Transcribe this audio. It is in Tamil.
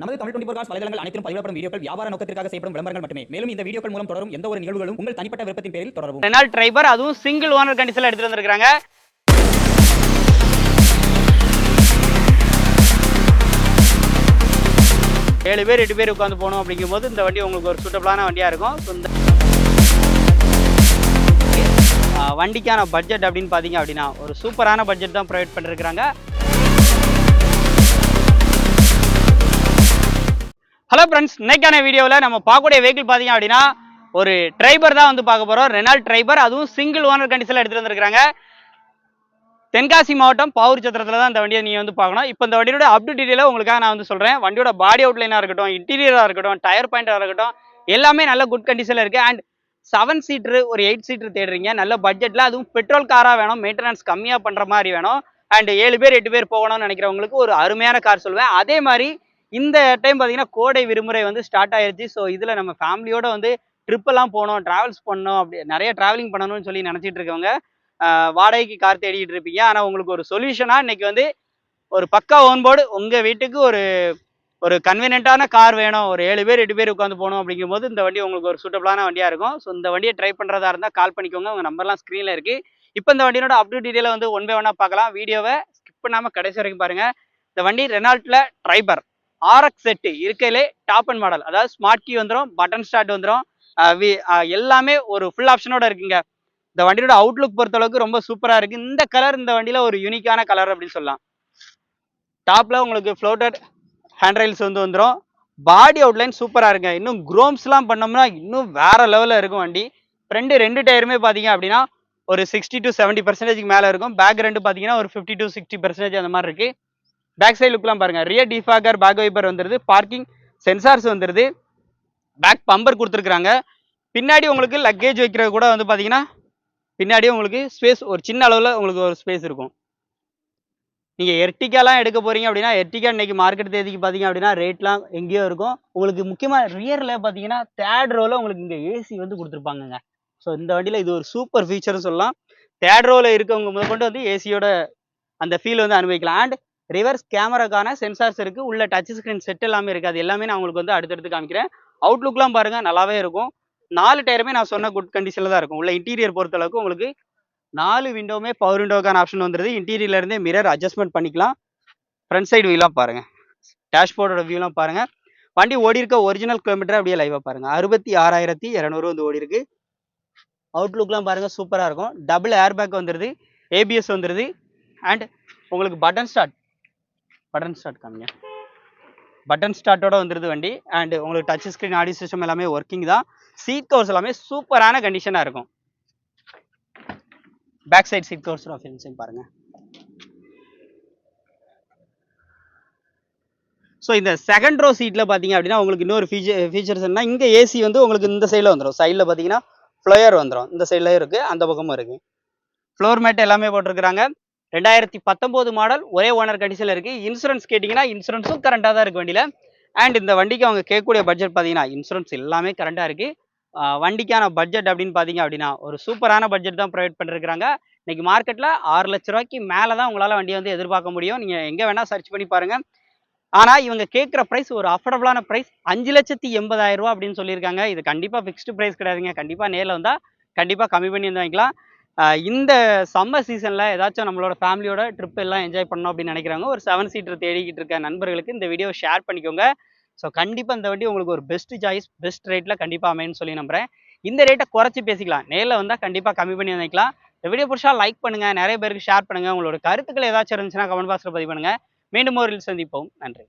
நமது தமிழ் டுவெண்டி காஸ் வலைதளங்கள் அனைத்தும் பதிவிடப்படும் வீடியோக்கள் வியாபார நோக்கத்திற்காக செய்யப்படும் விளம்பரங்கள் மட்டுமே. மேலும் இந்த வீடியோக்கள் மூலம் தொடரும் எந்த ஒரு நிகழ்வுகளும் உங்கள் தனிப்பட்ட விருப்பத்தின் பேரில் தொடரும் ரெனால் டிரைவர் அதுவும் சிங்கிள் ஓனர் கண்டிஷனில் எடுத்துட்டு வந்திருக்காங்க ஏழு பேர் எட்டு பேர் உட்காந்து போகணும் அப்படிங்கும்போது இந்த வண்டி உங்களுக்கு ஒரு சூட்டபிளான வண்டியாக இருக்கும். ஸோ இந்த வண்டிக்கான பட்ஜெட் அப்படின்னு பார்த்தீங்க அப்படின்னா ஒரு சூப்பரான பட்ஜெட் தான் ப்ரொவைட் பண்ணிருக்கிறாங்க. ஹலோ ஃப்ரெண்ட்ஸ் இன்னைக்கான வீடியோவில் நம்ம பார்க்கக்கூடிய வெஹிக்கிள் பார்த்தீங்க அப்படின்னா ஒரு ட்ரைபர் தான் வந்து பார்க்க போகிறோம் ரெனால் ட்ரைபர் அதுவும் சிங்கிள் ஓனர் கண்டிஷனில் எடுத்துகிட்டு வந்திருக்காங்க தென்காசி மாவட்டம் பாவூர் சத்திரத்தில் தான் இந்த வண்டியை நீங்கள் வந்து பார்க்கணும். இப்போ இந்த வண்டியோட அப்டு டீட்டெயிலாக உங்களுக்காக நான் வந்து சொல்கிறேன் வண்டியோட பாடி அவுட்லைனாக இருக்கட்டும் இன்டீரியராக இருக்கட்டும் டயர் பாயிண்டாக இருக்கட்டும் எல்லாமே நல்ல குட் கண்டிஷனில் இருக்குது அண்ட் செவன் சீட்ரு ஒரு எயிட் சீட்ரு தேடுறீங்க. நல்ல பட்ஜெட்டில் அதுவும் பெட்ரோல் காராக வேணும் மெயின்டெனன்ஸ் கம்மியாக பண்ணுற மாதிரி வேணும். அண்ட் ஏழு பேர் எட்டு பேர் போகணும்னு நினைக்கிறவங்களுக்கு ஒரு அருமையான கார் சொல்லுவேன். அதே மாதிரி இந்த டைம் பார்த்தீங்கன்னா கோடை விடுமுறை வந்து ஸ்டார்ட் ஆயிருச்சு. ஸோ இதில் நம்ம ஃபேமிலியோட வந்து ட்ரிப்பெல்லாம் போனோம் போகணும் ட்ராவல்ஸ் பண்ணணும் அப்படி நிறைய ட்ராவலிங் பண்ணணும்னு சொல்லி நினச்சிட்டு இருக்கவங்க வாடகைக்கு கார் தேடிட்டு இருப்பீங்க. ஆனால் உங்களுக்கு ஒரு சொல்யூஷனாக இன்னைக்கு வந்து ஒரு பக்கா ஓன்போர்டு உங்கள் வீட்டுக்கு ஒரு ஒரு கன்வீனியண்ட்டான கார் வேணும். ஒரு ஏழு பேர் எட்டு பேர் உட்காந்து போகணும் அப்படிங்கும்போது இந்த வண்டி உங்களுக்கு ஒரு சூட்டபிளான வண்டியாக இருக்கும். ஸோ இந்த வண்டியை ட்ரை பண்ணுறதா இருந்தால் கால் பண்ணிக்கோங்க. உங்கள் நம்பர்லாம் ஸ்க்ரீனில் இருக்குது இப்போ இந்த வண்டியோட அப்டேட் டீட்டெயிலை வந்து ஒன் பை ஒன்னாக பார்க்கலாம். வீடியோவை ஸ்கிப் பண்ணாமல் கடைசி வரைக்கும் பாருங்கள் இந்த வண்டி ரெனால்ட்டில் ட்ரைபர் ஆர்எக்ஸ் செட்டு இருக்கையிலே டாப் அண்ட் மாடல் அதாவது ஸ்மார்ட் கீ வந்துடும் பட்டன் ஸ்டார்ட் வந்துடும் எல்லாமே ஒரு ஃபுல் ஆப்ஷனோட இருக்குங்க. இந்த வண்டியோட அவுட்லுக் பொறுத்தளவுக்கு ரொம்ப சூப்பராக இருக்குது இந்த கலர் இந்த வண்டியில் ஒரு யூனிக்கான கலர் அப்படின்னு சொல்லலாம். டாப்பில் உங்களுக்கு ஃப்ளோட்டட் ஹேண்ட் ரைல்ஸ் வந்து வந்துடும் பாடி அவுட்லைன் சூப்பராக இருக்குங்க. இன்னும் குரோம்ஸ்லாம் பண்ணோம்னா இன்னும் வேறு லெவலில் இருக்கும் வண்டி. ஃப்ரண்ட் ரெண்டு டயருமே பார்த்தீங்க அப்படின்னா ஒரு சிக்ஸ்டி டு செவன்ட்டி பர்சன்டேஜ்க்கு மேலே இருக்கும். பேக் ரெண்டு பார்த்தீங்கன்னா ஒரு ஃபிஃப்டி டு சிக்ஸ்டி பர்சன்டேஜ் அந்த மாதிரி இருக்குது பேக் சைடு லுக்லாம் பாருங்க. ரியர் டிஃபாகர் பேக் வைப்பர் வந்துருது. பார்க்கிங் சென்சார்ஸ் வந்துருது. பேக் பம்பர் கொடுத்துருக்குறாங்க. பின்னாடி உங்களுக்கு லக்கேஜ் வைக்கிறது கூட வந்து பார்த்தீங்கன்னா பின்னாடியே உங்களுக்கு ஸ்பேஸ் ஒரு சின்ன அளவில் உங்களுக்கு ஒரு ஸ்பேஸ் இருக்கும். நீங்கள் எர்டிகாலாம் எடுக்க போறீங்க அப்படின்னா எர்டிகா இன்றைக்கி மார்க்கெட் தேதிக்கு பார்த்தீங்க அப்படின்னா ரேட்லாம் எங்கேயோ இருக்கும். உங்களுக்கு முக்கியமாக ரியரில் பார்த்தீங்கன்னா தேர்ட் ரோவில் உங்களுக்கு இங்கே ஏசி வந்து கொடுத்துருப்பாங்கங்க. ஸோ இந்த வண்டியில் இது ஒரு சூப்பர் ஃபீச்சர்னு சொல்லலாம். தேர்ட் ரோவில் இருக்கவங்க முதற்கொண்டு வந்து ஏசியோட அந்த ஃபீல் வந்து அனுபவிக்கலாம். அண்ட் ரிவர்ஸ் கேமராக்கான சென்சார்ஸ் இருக்குது உள்ள டச் ஸ்க்ரீன் செட் எல்லாமே இருக்குது அது எல்லாமே நான் உங்களுக்கு வந்து அடுத்தடுத்து காமிக்கிறேன். அவுட்லுக்லாம் பாருங்கள் நல்லாவே இருக்கும். நாலு டயருமே நான் சொன்ன குட் கண்டிஷனில் தான் இருக்கும். உள்ள இன்டீரியர் பொறுத்தளவுக்கு உங்களுக்கு நாலு விண்டோவுமே பவர் விண்டோக்கான ஆப்ஷன் வந்துருது. இன்டீரியர்லேருந்தே மிரர் அட்ஜஸ்ட்மெண்ட் பண்ணிக்கலாம். ஃப்ரண்ட் சைடு வியூலாம் பாருங்கள் டேஷ்போர்டோட வியூலாம் பாருங்கள் வண்டி ஓடி இருக்க ஒரிஜினல் கிலோமீட்டர் அப்படியே லைவாக பாருங்கள் அறுபத்தி ஆறாயிரத்தி இரநூறு வந்து ஓடி இருக்கு. அவுட்லுக்லாம் பாருங்கள் சூப்பராக இருக்கும். டபுள் ஏர் பேக் வந்துருது ஏபிஎஸ் வந்துடுது அண்ட் உங்களுக்கு பட்டன் ஸ்டார்ட் பட்டன் ஸ்டார்ட் காமிங்க. பட்டன் ஸ்டார்ட்டோட வந்துருது வண்டி. அண்ட் உங்களுக்கு டச் ஸ்க்ரீன் ஆடியோ சிஸ்டம் எல்லாமே ஒர்க்கிங் தான். சீட் கவர்ஸ் எல்லாமே சூப்பரான கண்டிஷனாக இருக்கும். Back side seat covers finishing பாருங்க. ஸோ இந்த செகண்ட் ரோ சீட்டில் பார்த்தீங்க அப்படின்னா உங்களுக்கு இன்னொரு ஃபீச்சர் ஃபீச்சர்ஸ் என்ன இங்கே ஏசி வந்து உங்களுக்கு இந்த சைடில் வந்துடும் சைடில் பார்த்தீங்கன்னா ஃப்ளோயர் வந்துடும் இந்த சைட்லேயும் இருக்குது அந்த பக்கமும் இருக்குது ஃப்ளோர் மேட் எல்லாமே போட்டிருக்கிறாங்க. ரெண்டாயிரத்தி பத்தொம்போது மாடல் ஒரே ஓனர் கண்டிஷனில் இருக்குது இன்சூரன்ஸ் கேட்டிங்கன்னா இன்சூரன்ஸும் கரண்ட்டாக தான் இருக்குது வண்டியில். அண்ட் இந்த வண்டிக்கு அவங்க கேட்கக்கூடிய பட்ஜெட் பார்த்தீங்கன்னா இன்சூரன்ஸ் எல்லாமே கரண்ட்டாக இருக்குது வண்டிக்கான பட்ஜெட் அப்படின்னு பார்த்தீங்க அப்படின்னா ஒரு சூப்பரான பட்ஜெட் தான் ப்ரொவைட் பண்ணிருக்காங்க இன்னைக்கு மார்க்கெட்டில் ஆறு லட்ச ரூபாய்க்கு மேலே தான் உங்களால் வண்டியை வந்து எதிர்பார்க்க முடியும். நீங்கள் எங்கே வேணால் சர்ச் பண்ணி பாருங்கள் ஆனால் இவங்க கேட்குற ப்ரைஸ் ஒரு அஃபோர்டபுளான ப்ரைஸ் அஞ்சு லட்சத்தி எண்பதாயிரம் ரூபா அப்படின்னு சொல்லியிருக்காங்க. இது கண்டிப்பாக ஃபிக்ஸ்டு ப்ரைஸ் கிடையாதுங்க. கண்டிப்பாக நேரில் வந்தால் கண்டிப்பாக கம்மி பண்ணி வந்து வாங்கிக்கலாம். இந்த சம்மர் சீசனில் ஏதாச்சும் நம்மளோட ஃபேமிலியோட ட்ரிப் எல்லாம் என்ஜாய் பண்ணணும் அப்படின்னு நினைக்கிறாங்க ஒரு செவன் சீட்டர் தேடிக்கிட்டு இருக்க நண்பர்களுக்கு இந்த வீடியோ ஷேர் பண்ணிக்கோங்க. ஸோ கண்டிப்பாக இந்த வண்டி உங்களுக்கு ஒரு பெஸ்ட் சாய்ஸ் பெஸ்ட் ரேட்டில் கண்டிப்பாக அமையும்னு சொல்லி நம்புறேன். இந்த ரேட்டை குறைச்சி பேசிக்கலாம். நேரில் வந்தால் கண்டிப்பாக கம்மி பண்ணி வந்திக்கலாம் இந்த வீடியோ பிடிச்சா லைக் பண்ணுங்கள் நிறைய பேருக்கு ஷேர் பண்ணுங்கள் உங்களோட கருத்துக்கள் ஏதாச்சும் இருந்துச்சுன்னா கமெண்ட் பாக்ஸில் பதிவு பண்ணுங்கள் மீண்டும் ஒரு சந்திப்போம். நன்றி.